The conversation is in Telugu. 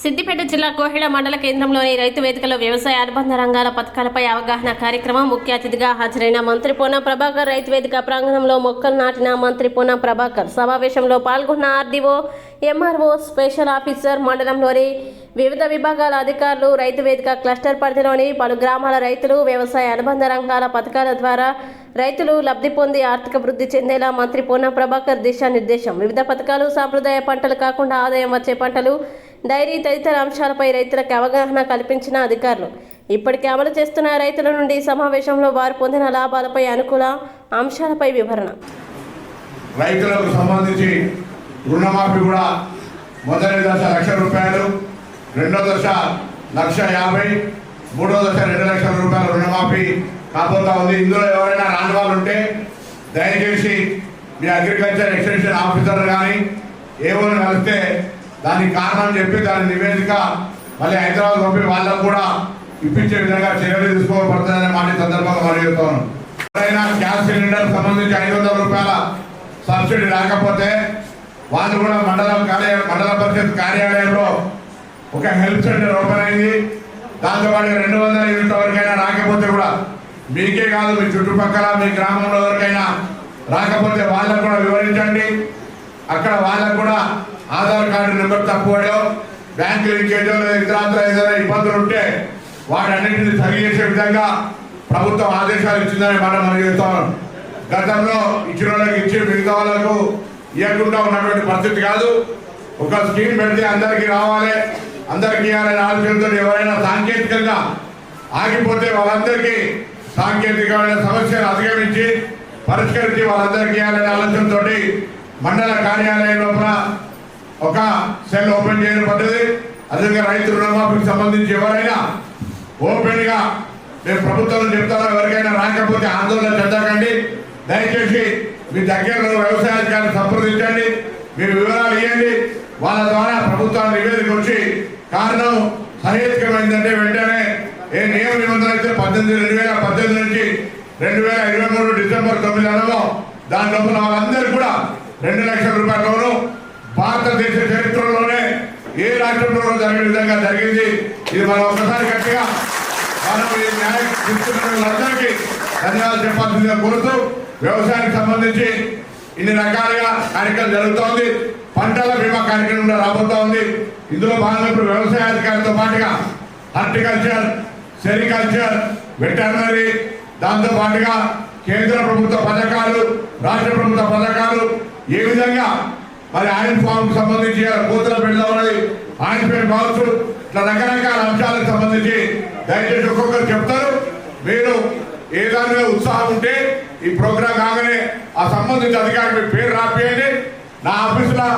సిద్దిపేట జిల్లా కోహిళ మండల కేంద్రంలోని రైతు వేదికలో వ్యవసాయ అనుబంధ రంగాల పథకాలపై అవగాహన కార్యక్రమం ముఖ్య అతిథిగా హాజరైన మంత్రి పూనం ప్రభాకర్ రైతు వేదిక ప్రాంగణంలో మొక్కలు నాటిన మంత్రి పూనం ప్రభాకర్ సమావేశంలో పాల్గొన్న ఆర్డీఓ ఎంఆర్ఓ స్పెషల్ ఆఫీసర్ మండలంలోని వివిధ విభాగాల అధికారులు రైతు వేదిక క్లస్టర్ పరిధిలోని పలు గ్రామాల రైతులు వ్యవసాయ అనుబంధ రంగాల పథకాల ద్వారా రైతులు లబ్ధి పొంది ఆర్థిక వృద్ధి చెందేలా మంత్రి పూనం ప్రభాకర్ దిశానిర్దేశం. వివిధ పథకాలు సాంప్రదాయ పంటలు కాకుండా ఆదాయం వచ్చే పంటలు డైరీ తదితర అంశాలపై రైతులకు అవగాహన కల్పించిన అధికారులు. ఇప్పటికే అమలు చేస్తున్న రైతుల నుండి సమావేశంలో వారు పొందిన లాభాలపై అనుకూల అంశాలపై వివరణ. రైతులకు సంబంధించి రుణమాఫీ కూడా మొదటి దశ లక్ష రూపాయలు రెండో దశ లక్ష యాభై మూడో దశ రెండు లక్షల రూపాయల రుణమాఫీ కాబోతా ఉంది. ఇందులో ఎవరైనా రాని వాళ్ళు ఉంటే దయచేసి మీ అగ్రికల్చర్ ఎక్స్టెన్షన్ ఆఫీసర్ కానీ ఏమైనా కలిస్తే దానికి కారణం చెప్పి దాని నివేదిక మళ్ళీ హైదరాబాద్ పంపి వాళ్ళకు కూడా ఇప్పించే విధంగా చర్యలు తీసుకోబడుతుందనే మాట సందర్భంగా మరి చెప్తాను ఎవరైనా గ్యాస్ సిలిండర్ సంబంధించి ఐదు వందల రూపాయల సబ్సిడీ రాకపోతే వాళ్ళు కూడా మండలం కార్య మండల పరిషత్ కార్యాలయంలో ఒక హెల్ప్ సెంటర్ ఓపెన్ అయింది. దాంతో పాటు రెండు వందల యూనిట్ల వరకైనా రాకపోతే కూడా మీకే కాదు మీ చుట్టుపక్కల మీ గ్రామంలో ఎవరికైనా రాకపోతే వాళ్ళకు కూడా వివరించండి. అక్కడ వాళ్ళకు కూడా ఆధార్ కార్డు నెంబర్ తక్కువడో బ్యాంక్ లింకేజో లేదా. ఇతరాత్ర ఏదైనా ఇబ్బందులు ఉంటే వాటన్నింటినీ సరి చేసే విధంగా ప్రభుత్వం ఆదేశాలు ఇచ్చిందని మనం మనం చెప్తాం గతంలో ఇచ్చిన వాళ్ళకి ఇచ్చి మిగతా వాళ్ళకు ఇవ్వకుండా ఉన్నటువంటి పరిస్థితి కాదు. ఒక స్కీమ్ పెడితే అందరికీ రావాలి. అందరికీ ఇవ్వాలనే ఆలోచనతో ఎవరైనా సాంకేతికంగా ఆగిపోతే వాళ్ళందరికీ సాంకేతికమైన సమస్యలు అధిగమించి పరిష్కరించి వాళ్ళందరికీ ఇవ్వాలనే ఆలోచనతో మండల కార్యాలయం లోపల ఒక సెల్ ఓపెన్ చేయడం పడ్డది అదేవిధంగా రైతు రుణమాఫీకి సంబంధించి ఎవరైనా ఓపెన్గా మేము ప్రభుత్వం చెప్తారా ఎవరికైనా రాకపోతే ఆందోళన చెందకండి. దయచేసి మీ దగ్గరలో వ్యవసాయాధికారిని సంప్రదించండి. మీ వివరాలు ఇవ్వండి. వాళ్ళ ద్వారా ప్రభుత్వాన్ని నివేదిక వచ్చి కారణం సహేతుకమైందంటే వెంటనే ఏ నియమ నిబంధన అయితే పద్దెనిమిది రెండు వేల పద్దెనిమిది నుంచి రెండు వేల ఇరవై మూడు డిసెంబర్ తొమ్మిది నెలలో దాని లోపల వాళ్ళందరూ కూడా రెండు లక్షల రూపాయల లోను భారతదేశ చరిత్రలోనే ఏ రాష్ట్రంలో జరిగిన విధంగా జరిగింది? ఇది మనం ఒకసారి గట్టిగా మనం ఈ న్యాయం తీసుకున్న వాళ్ళందరికీ ధన్యవాదాలు చెప్పాల్సిందిగా కోరుతూ వ్యవసాయానికి సంబంధించి ఇన్ని రకాలుగా కార్యక్రమం జరుగుతోంది. పంటల బీమా కార్యక్రమం కూడా రాబోతా ఉంది ఇందులో భాగంగా వ్యవసాయ అధికారులతో పాటుగా హార్టికల్చర్ సెరికల్చర్ వెటర్నరీ దాంతో పాటుగా కేంద్ర ప్రభుత్వ పథకాలు రాష్ట్ర ప్రభుత్వ పథకాలు ఏ విధంగా మరి ఆయిల్ ఫామ్ సంబంధించి కూతురు పెడదామన్నది ఆయిల్ పేరు కావచ్చు ఇట్లా రకరకాల అంశాలకు సంబంధించి దయచేసి ఒక్కొక్కరు చెప్తారు. మీరు ఏ దాని మీద ఉత్సాహం ఉంటే ఈ ప్రోగ్రాం కాగానే ఆ సంబంధించిన అధికారి మీ పేరు రాపియండి. నా ఆఫీసులో